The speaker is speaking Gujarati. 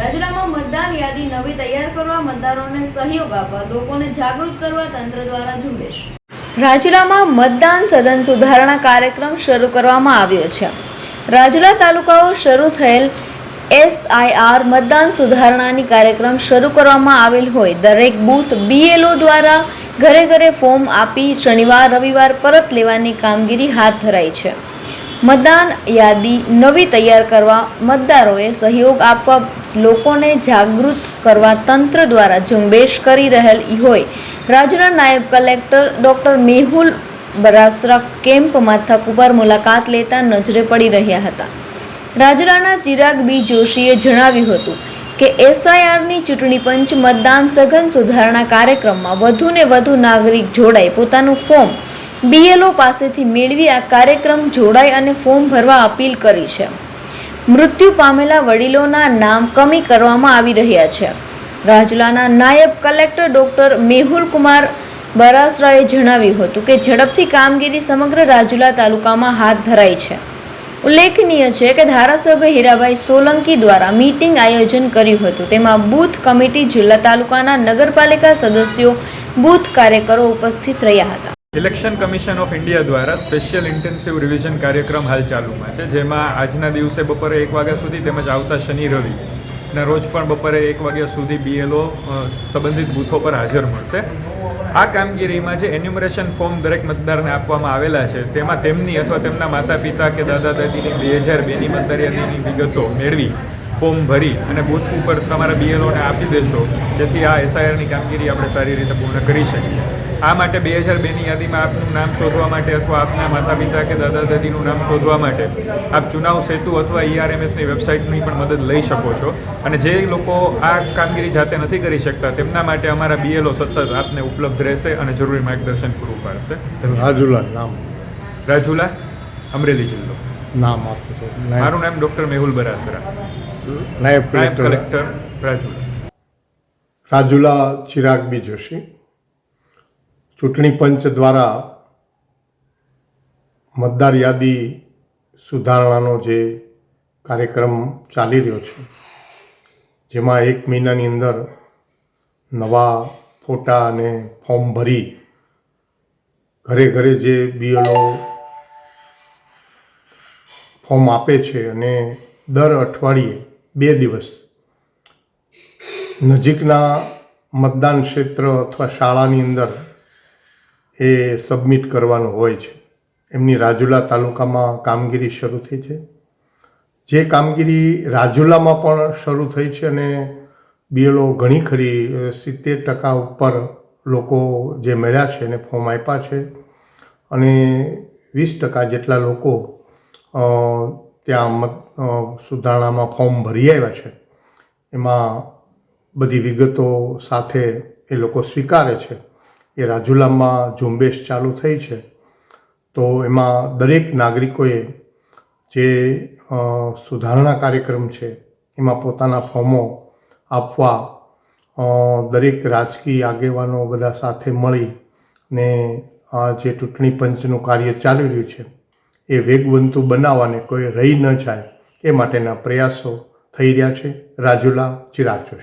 રાજુલામાં મતદાન યાદી નવી તૈયાર કરવા મતદારોને સહયોગ આપવા લોકોને જાગૃત કરવા તંત્ર દ્વારા ઝુંબેશ. રાજુલામાં મતદાન સદન સુધારણા કાર્યક્રમ શરૂ કરવામાં આવ્યો છે. રાજુલા તાલુકાઓ શરૂ થયેલ એસઆઈઆર મતદાન સુધારણાની કાર્યક્રમ શરૂ કરવામાં આવેલ હોય. દરેક બૂથ બીએલઓ દ્વારા ઘરે ઘરે ફોર્મ આપી શનિવાર, રવિવાર પરત લેવાની કામગીરી હાથ ધરાઈ છે. મતદાન યાદી નવી તૈયાર કરવા મતદારોએ સહયોગ આપવા લોકોને જાગૃત કરવા તંત્ર દ્વારા ઝુંબેશ કરી રહેલ હોય. રાજ્યના નાયબ collector doctor Mehul Barasara camp મથક ઉપર મુલાકાત લેતા નજરે પડી રહ્યા હતા. રાજરાના ચિરાગ બી જોશીએ જણાવ્યું હતું કે એસઆઈઆરની ચૂંટણી પંચ મતદાન સઘન સુધારણા કાર્યક્રમમાં વધુને વધુ નાગરિક જોડાઈ પોતાનું ફોર્મ બીએલઓ પાસેથી મેળવી આ કાર્યક્રમ જોડાઈ અને ફોર્મ ભરવા અપીલ કરી છે. મૃત્યુ પામેલા વડીલોના નામ કમી કરવામાં આવી રહ્યા છે. રાજુલાના નાયબ કલેક્ટર ડોક્ટર મેહુલ કુમાર બરાસરાએ જણાવ્યું હતું કે ઝડપથી કામગીરી સમગ્ર રાજુલા તાલુકામાં હાથ ધરાઈ છે. ઉલ્લેખનીય છે કે ધારાસભ્ય હીરાભાઈ સોલંકી દ્વારા મીટિંગ આયોજન કર્યું હતું. તેમાં બૂથ કમિટી જિલ્લા તાલુકાના નગરપાલિકા સદસ્યો, બૂથ કાર્યકરો ઉપસ્થિત રહ્યા હતા. ઇલેક્શન કમિશન ઓફ ઇન્ડિયા દ્વારા સ્પેશિયલ ઇન્ટેન્સિવ રિવિઝન કાર્યક્રમ હાલ ચાલુમાં છે, જેમાં આજના દિવસે બપોરે એક વાગ્યા સુધી તેમજ આવતા શનિ રવિ ના રોજ પણ બપોરે એક વાગ્યા સુધી બીએલઓ સંબંધિત બૂથો પર હાજર મળશે. આ કામગીરીમાં જે એન્યુમરેશન ફોર્મ દરેક મતદારને આપવામાં આવેલા છે, તેમાં તેમની અથવા તેમના માતા પિતા કે દાદા દાદીની બે હજાર બેની મતદાર યાદીની વિગતો મેળવી, ફોર્મ ભરી અને બૂથ ઉપર તમારા બીએલઓને આપી દેશો, જેથી આ એસઆઈઆરની કામગીરી આપણે સારી રીતે પૂર્ણ કરી શકીએ. આ માટે બે હજાર બેની યાદીમાં આપનું નામ શોધવા માટે અથવા આપના માતા પિતા કે દાદા દાદીનું નામ શોધવા માટે આપ ચુનાવ સેતુ અથવા ઈઆરએમએસની વેબસાઇટની પણ મદદ લઈ શકો છો. અને જે લોકો આ કામગીરી જાતે નથી કરી શકતા તેમના માટે અમારા બીએલઓ સતત આપને ઉપલબ્ધ રહેશે અને જરૂરી માર્ગદર્શન પૂરું પાડશે. રાજુલા નામ. રાજુલા અમરેલી જિલ્લો. નામ આપું છું. મારું નામ ડૉક્ટર મેહુલ બરાસરા. નાયબ કલેક્ટર રાજુલા. રાજુલા ચિરાગ બી જોશી. ચૂંટણી પંચ દ્વારા મતદાર યાદી સુધારણાનો જે કાર્યક્રમ ચાલી રહ્યો છે, જેમાં એક મહિનાની અંદર નવા ફોટા અને ફોર્મ ભરી ઘરે ઘરે જે બીએલઓ ફોર્મ આપે છે અને દર અઠવાડિયે બે દિવસ નજીકના મતદાન ક્ષેત્ર અથવા શાળાની અંદર એ સબમિટ કરવાનું હોય છે. એમની રાજુલા તાલુકામાં કામગીરી શરૂ થઈ છે. જે કામગીરી રાજુલામાં પણ શરૂ થઈ છે અને બીએલઓ ઘણી ખરી સિત્તેર ટકા ઉપર લોકો જે મળ્યા છે એને ફોર્મ આપ્યા છે અને વીસ ટકા જેટલા લોકો ત્યાં મત સુધારણામાં ફોર્મ ભરી આવ્યા છે. એમાં બધી વિગતો સાથે એ લોકો સ્વીકારે છે. એ રાજુલામાં ઝુંબેશ ચાલુ થઈ છે, તો એમાં દરેક નાગરિકોએ જે સુધારણા કાર્યક્રમ છે, એમાં પોતાના ફોર્મો આપવા દરેક રાજકીય આગેવાનો બધા સાથે મળી ને આ જે ચૂંટણી પંચનું કાર્ય ચાલી રહ્યું છે, એ વેગવંતુ બનાવવાને કોઈ રહી ન જાય એ માટેના પ્રયાસો થઈ રહ્યા છે. રાજુલા ચિરાગ જોશી.